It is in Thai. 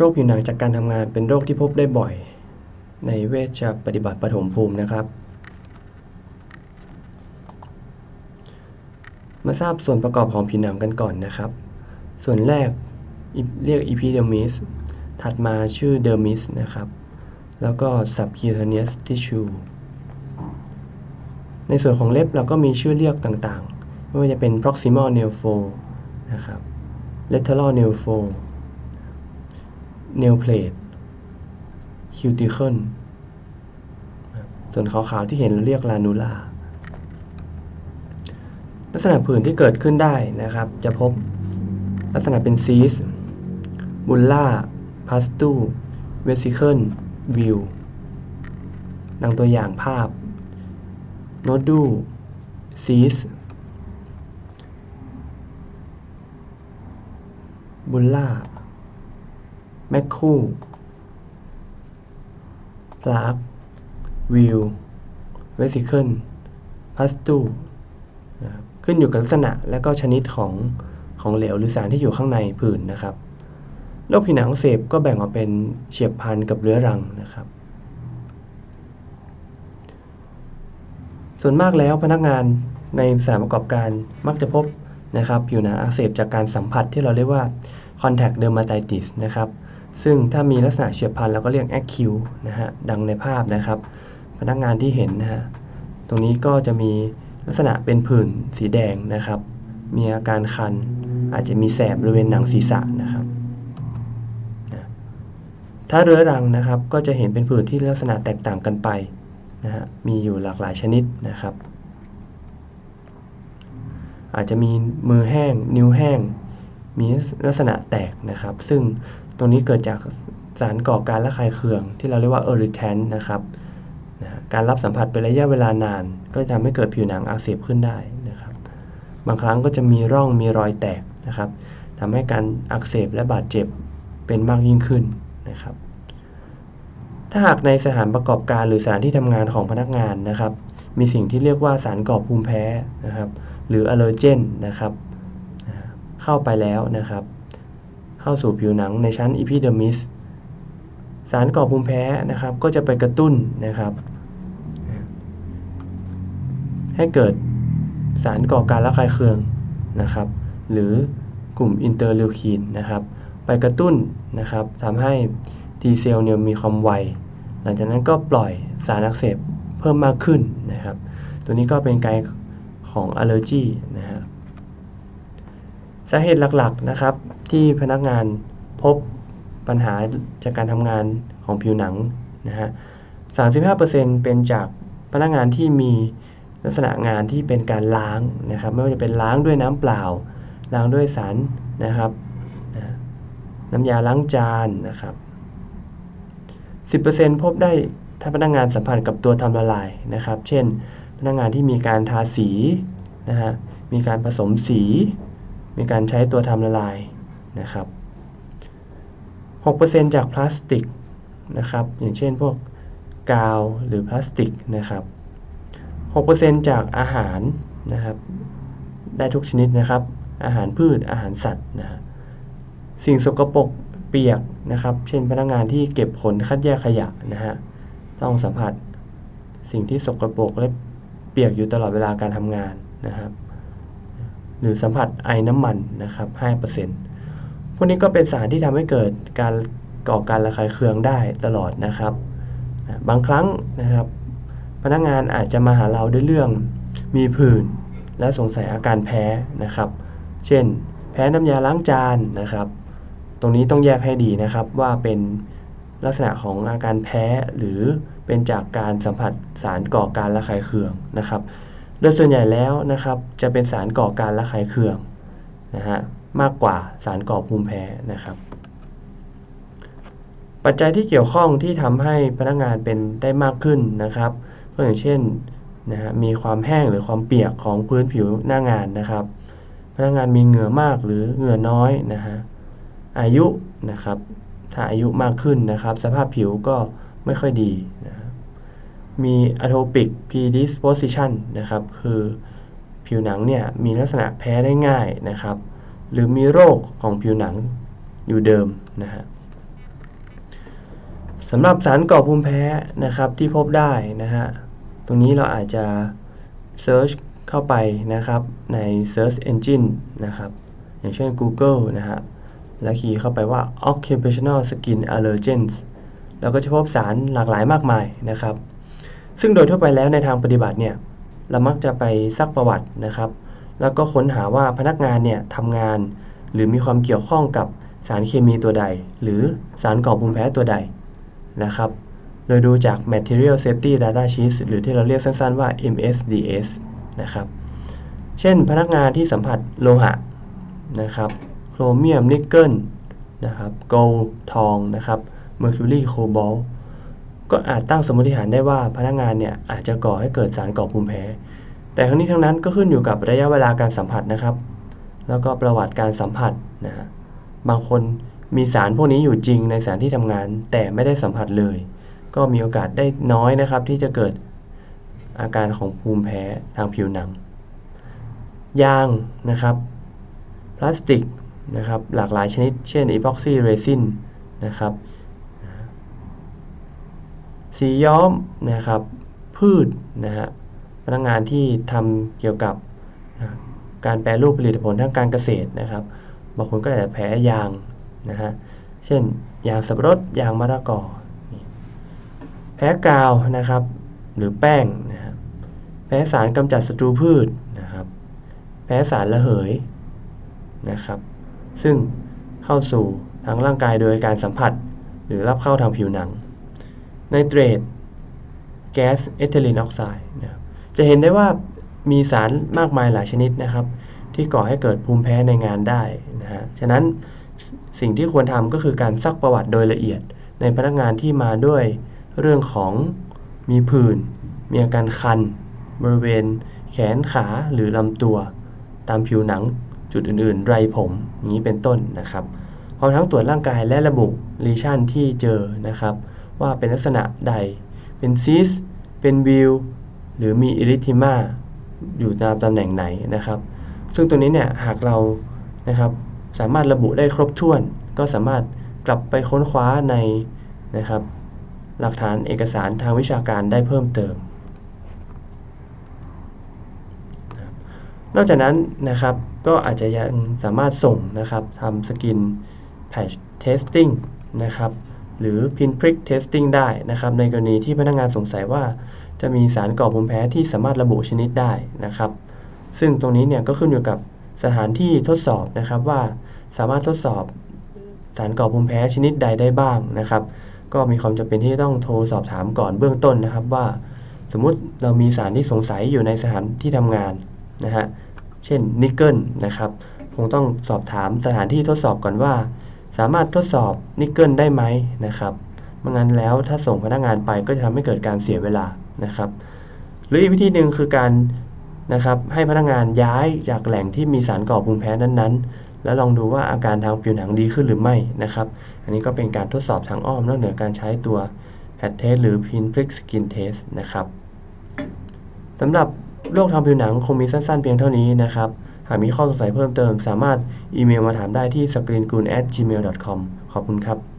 โรคผิวหนังจากการทำงานเป็นโรคที่พบได้บ่อย ในเวชปฏิบัติปฐมภูมินะครับ มาทราบส่วนประกอบของผิวหนังกันก่อนนะครับ ส่วนแรกเรียก epidermis ถัดมาชื่อ dermis นะครับ แล้วก็ subcutaneous tissue ในส่วนของเล็บเราก็มีชื่อเรียกต่างๆ ไม่ว่าจะเป็น proximal nail fold นะครับ lateral nail fold nail plate cuticle ส่วนขาวๆที่เห็นเราเรียก lanula ลักษณะผื่นที่เกิดขึ้นได้นะครับ จะพบลักษณะเป็นซีสบุลล่าพาสตูเวสิเคิลวิวดังตัวอย่างภาพโนดูซีสบุลล่า แมคคู่พลากวิวเวสิเคิลพาสตูขึ้นอยู่กับลักษณะและก็ชนิดของของเหลวหรือสารที่อยู่ข้างในผื่นนะครับโรคผิวหนังอักเสบก็แบ่งออกเป็นเฉียบพลันกับเรื้อรังนะครับ ส่วนมากแล้วพนักงานในสถานประกอบการมักจะพบนะครับผิวหนังอักเสบจากการสัมผัสที่เราเรียกว่า contact dermatitis นะครับ ซึ่งถ้ามีลักษณะเฉียบพลันเราก็เรียก acute นะฮะ ดังในภาพนะครับ พนักงานที่เห็นนะฮะ ตรงนี้ก็จะมีลักษณะเป็นผื่นสีแดงนะครับ มีอาการคัน อาจจะมีแสบบริเวณหนังศีรษะนะครับ ถ้าเรื้อรังนะครับ ก็จะเห็นเป็นผื่นที่ลักษณะแตกต่างกันไปนะฮะ มีอยู่หลากหลายชนิดนะครับ อาจจะมีมือแห้ง นิ้วแห้ง มีลักษณะแตกนะครับ ซึ่งตรงนี้เกิดจากสารก่อการระคายเคือง ที่เราเรียกว่า irritant นะครับนะการรับสัมผัสเป็นระยะเวลานาน ก็จะทำให้เกิดผิวหนังอักเสบขึ้นได้นะครับ บางครั้งก็จะมีร่องมีรอยแตกนะครับทำให้การอักเสบและบาดเจ็บเป็นมากยิ่งขึ้นนะครับ ถ้าหากในสถานประกอบการหรือสถานที่ทำงานของพนักงานนะครับ มีสิ่งที่เรียกว่าสารก่อภูมิแพ้นะครับ หรืออ l ลเลอร์เจนนะครับ เข้าไปแล้วนะครับ เข้าสู่ผิวหนังในชั้นอีพิเดอร์มิสสารก่อภูมิแพ้นะครับ ก็จะไปกระตุ้นนะครับ ให้เกิดสารก่อการระคายเคืองนะครับ หรือกลุ่มอินเตอร์ลิวคีนนะครับ ไปกระตุ้นนะครับทำให้ T เซลล์เนี่ยมีความไว หลังจากนั้นก็ปล่อยสารอักเสบเพิ่มมากขึ้นนะครับ ตัวนี้ก็เป็นไกด์ของอ l ลเลอร์จีนะฮะ สาเหตุหลักๆนะครับ ที่พนักงานพบปัญหาจากการทำงานของผิวหนังนะฮะ 35%เป็นจากพนักงานที่มีลักษณะงานที่เป็นการล้างนะครับ ไม่ว่าจะเป็นล้างด้วยน้ำเปล่า ล้างด้วยสารนะครับน้ำยาล้างจานนะครับ 10%พบได้ถ้าพนักงานสัมพันธ์กับตัวทำละลายนะครับ เช่น พนักงานที่มีการทาสีนะฮะมีการผสมสี มีการใช้ตัวทำละลายนะครับ 6%จากพลาสติกนะครับ อย่างเช่นพวกกาวหรือพลาสติกนะครับ 6%จากอาหารนะครับ ได้ทุกชนิดนะครับ อาหารพืชอาหารสัตว์นะฮะสิ่งสกปรกเปียกนะครับ เช่นพนักงานที่เก็บขนคัดแยกขยะนะฮะ ต้องสัมผัสสิ่งที่สกปรกและเปียกอยู่ตลอดเวลาการทำงานนะครับ หรือสัมผัสไอน้ำมันนะครับ5%พวกนี้ก็เป็นสารที่ทำให้เกิดการก่อการระคายเคืองได้ตลอดนะครับ บางครั้งนะครับ พนักงานอาจจะมาหาเราด้วยเรื่องมีผื่นและสงสัยอาการแพ้นะครับ เช่น แพ้น้ำยาล้างจานนะครับ ตรงนี้ต้องแยกให้ดีนะครับว่าเป็นลักษณะของอาการแพ้หรือเป็นจากการสัมผัสสารก่อการระคายเคืองนะครับ โดยส่วนใหญ่แล้วนะครับจะเป็นสารก่อการระคายเคืองนะฮะมากกว่าสารก่อภูมิแพ้นะครับ ปัจจัยที่เกี่ยวข้องที่ทำให้พนักงานเป็นได้มากขึ้นนะครับก็อย่างเช่นนะฮะมีความแห้งหรือความเปียกของพื้นผิวหน้างานนะครับ พนักงานมีเหงื่อมากหรือเหงื่อน้อยนะฮะอายุนะครับถ้าอายุมากขึ้นนะครับ สภาพผิวก็ไม่ค่อยดีนะ มี atopic predisposition นะครับ คือผิวหนังเนี่ยมีลักษณะแพ้ได้ง่ายนะครับ หรือมีโรคของผิวหนังอยู่เดิมนะฮะสำหรับสารก่อภูมิแพ้นะครับที่พบได้นะฮะ ตรงนี้เราอาจจะ search เข้าไปนะครับใน search engine นะครับ อย่างเช่น Google นะฮะ แล้วคีย์เข้าไปว่า occupational skin allergens เราก็จะพบสารหลากหลายมากมายนะครับ ซึ่งโดยทั่วไปแล้วในทางปฏิบัติเนี่ยเรามักจะไปซักประวัตินะครับ แล้วก็ค้นหาว่าพนักงานเนี่ยทำงาน หรือมีความเกี่ยวข้องกับสารเคมีตัวใด หรือสารก่อภูมิแพ้ตัวใดนะครับ โดยดูจาก Material Safety Data Sheet หรือที่เราเรียกสั้นๆว่า MSDS นะครับ เช่นพนักงานที่สัมผัสโลหะนะครับโครเมียมนิกเกิลนะครับโกลทองนะครับเมอร์คิวรีโคบอล ก็อาจตั้งสมมติฐานได้ว่าพนักงานเนี่ยอาจจะก่อให้เกิดสารก่อภูมิแพ้ แต่ทั้งนี้ทั้งนั้นก็ขึ้นอยู่กับระยะเวลาการสัมผัสนะครับ แล้วก็ประวัติการสัมผัสนะฮะบางคนมีสารพวกนี้อยู่จริงในสถานที่ทำงาน แต่ไม่ได้สัมผัสเลย ก็มีโอกาสได้น้อยนะครับ ที่จะเกิดอาการของภูมิแพ้ทางผิวหนัง ยางนะครับ พลาสติกนะครับหลากหลายชนิด เช่นอีพ็อกซี่เรซินนะครับ สีย้อมนะครับพืชนะฮะพนักงานที่ทำเกี่ยวกับนะการแปรรูปผลิตผลทางการเกษตรนะครับบางคนก็อาจจะแพ้ยางนะฮะเช่น ยางสับปะรดยางมะละกอ แพ้กาวนะครับ หรือแป้งนะครับแพ้สารกำจัดศัตรูพืชนะครับ แพ้สารระเหยนะครับ ซึ่งเข้าสู่ทางร่างกายโดยการสัมผัส หรือรับเข้าทางผิวหนัง ไนเตรตแก๊สเอทิลีนออกไซด์นะครับจะเห็นได้ว่ามีสารมากมายหลายชนิดนะครับ ที่ก่อให้เกิดภูมิแพ้ในงานได้นะฮะฉะนั้นสิ่งที่ควรทำก็คือการซักประวัติโดยละเอียด ในพนักงานที่มาด้วยเรื่องของมีผื่น มีอาการคัน บริเวณ แขนขาหรือลำตัว ตามผิวหนังจุดอื่นๆ ไรผมอย่างนี้เป็นต้นนะครับพร้อมทั้งตรวจร่างกายและระบุลีชันที่เจอนะครับ ว่าเป็นลักษณะใด เป็นซีสเป็นวิวหรือมีอิริทิมาอยู่ตามตำแหน่งไหนนะครับ ซึ่งตัวนี้เนี่ยหากเรานะครับสามารถระบุได้ครบถ้วน ก็สามารถกลับไปค้นคว้าในนะครับ หลักฐานเอกสารทางวิชาการได้เพิ่มเติม นอกจากนั้นนะครับก็อาจจะยังสามารถส่งนะครับทำสกินแพชเทสติ้งนะครับ หรือ Pinprick Testing ได้นะครับ ในกรณีที่พนักงานสงสัยว่าจะมีสารก่อภูมิแพ้ที่สามารถระบุชนิดได้นะครับ ซึ่งตรงนี้เนี่ยก็ขึ้นอยู่กับสถานที่ทดสอบนะครับว่าสามารถทดสอบสารก่อภูมิแพ้ชนิดใดได้บ้างนะครับ ก็มีความจำเป็นที่ต้องโทรสอบถามก่อนเบื้องต้นนะครับว่า สมมุติเรามีสารที่สงสัยอยู่ในสถานที่ทำงานนะฮะเช่นนิกเกิลนะครับคงต้องสอบถามสถานที่ทดสอบก่อนว่า สามารถทดสอบนิกเกิลได้ไหมนะครับไม่งั้นแล้วถ้าส่งพนักงานไปก็จะทำให้เกิดการเสียเวลานะครับ หรืออีกวิธีหนึ่งคือการนะครับให้พนักงานย้ายจากแหล่งที่มีสารก่อภูมิแพ้นั้นๆ แล้วลองดูว่าอาการทางผิวหนังดีขึ้นหรือไม่นะครับ อันนี้ก็เป็นการทดสอบทางอ้อมนอกเหนือการใช้ตัว PAT test หรือ Pinprick Skin Test นะครับสำหรับโรคทางผิวหนังคงมีสั้นๆ เพียงเท่านี้นะครับ หากมีข้อสงสัยเพิ่มเติม สามารถอีเมลมาถามได้ที่ screengoon@gmail.com ขอบคุณครับ